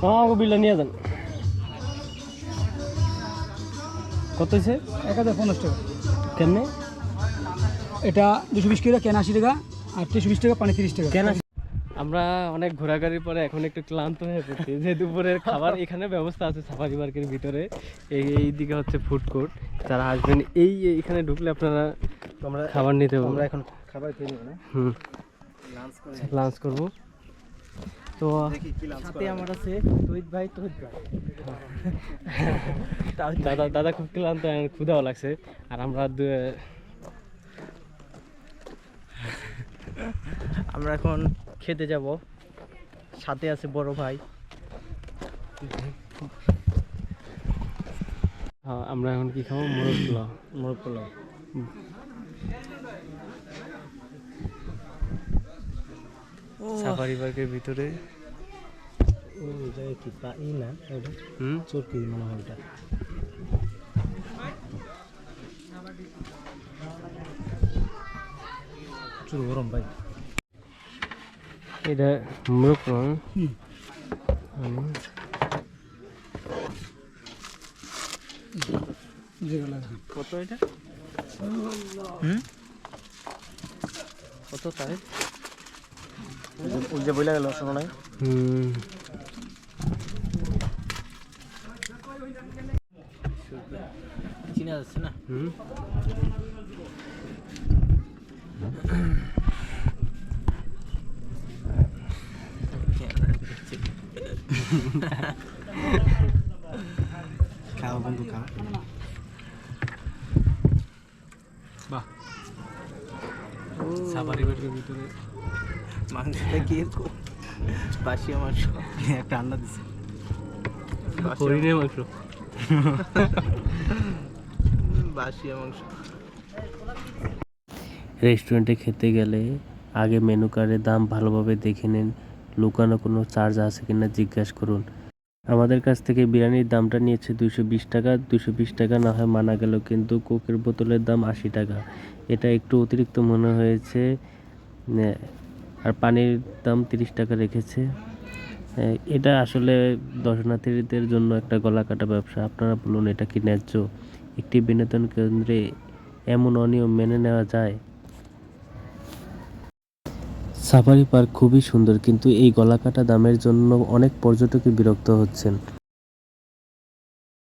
আমাকে বিলটা নিয়ে যান। কত হয়েছে? এক হাজার পঞ্চাশ টাকা। কেমনে? এটা দুশো বিশ টাকা কেন আশি টাকা আর তিনশো বিশ টাকা পানি তিরিশ টাকা। কেন আমরা অনেক ঘোরাঘুরির পরে এখন একটু ক্লান্ত হয়ে পড়ছি। যে দুপুরের খাবার এখানে ব্যবস্থা আছে সাফারি পার্কের ভিতরে। এই এই দিকে হচ্ছে ফুড কোর্ট যারা আসবেন এই এখানে ঢুকলে আপনারা আমরা খাবার নিতে আমরা এখন খাবার খেয়ে নেব না। হুম। লাঞ্চ করব। তো সাথে আমার আছে তহিদ ভাই তহিদ ভাই। দাদা দাদা খুব ক্লান্ত ক্ষুধাও লাগছে। আর আমরা আমরা এখন খেতে যাব। সাথে আছে বড় ভাই। হ্যাঁ, আমরা এখন কি খাব? মোরগ পোলাও। মোরগ পোলাও। সাফারি পার্কের ভিতরে। ওই জায়গায় কি পা ই না ওটা? হুম? চরকি মনে হয় ওটা। প্রচুর গরম ভাই। এটা মোরগ কত এটা? কত তাই? ওই যে বইলা গেল শোনো নাই? হুম চিনা যাচ্ছে না? হুম? খাও বন্ধু খাও। বাহ। সাফারি পার্কের ভিতরে। মাংসটা কি এরকম? বাসিয়া মাংস। একটা আন্না দিছে। হরিণের মাংস। বাসিয়া মাংস। রেস্টুরেন্টে খেতে গেলে আগে মেনু কার্ডের দাম ভালোভাবে দেখে নিন লুকানো কোনো চার্জ আছে কিনা জিজ্ঞাসা করুন। আমাদের কাছ থেকে বিরিয়ানির দামটা নিয়েছে দুশো বিশ টাকা। দুশো বিশ টাকা না হয় মানা গেল কিন্তু কোকের বোতলের দাম আশি টাকা। এটা একটু অতিরিক্ত মনে হয়েছে আর পানির দাম তিরিশ টাকা রেখেছে। এটা আসলে দর্শনার্থীদের জন্য একটা গলা কাটা ব্যবসা। আপনারা বলুন, এটা কি ন্যায্য? একটি বিনোদন কেন্দ্রে এমন অনিয়ম মেনে নেওয়া যায়? সাফারি পার্ক খুবই সুন্দর, কিন্তু এই গলাকাটা দামের জন্য অনেক পর্যটকই বিরক্ত হচ্ছেন।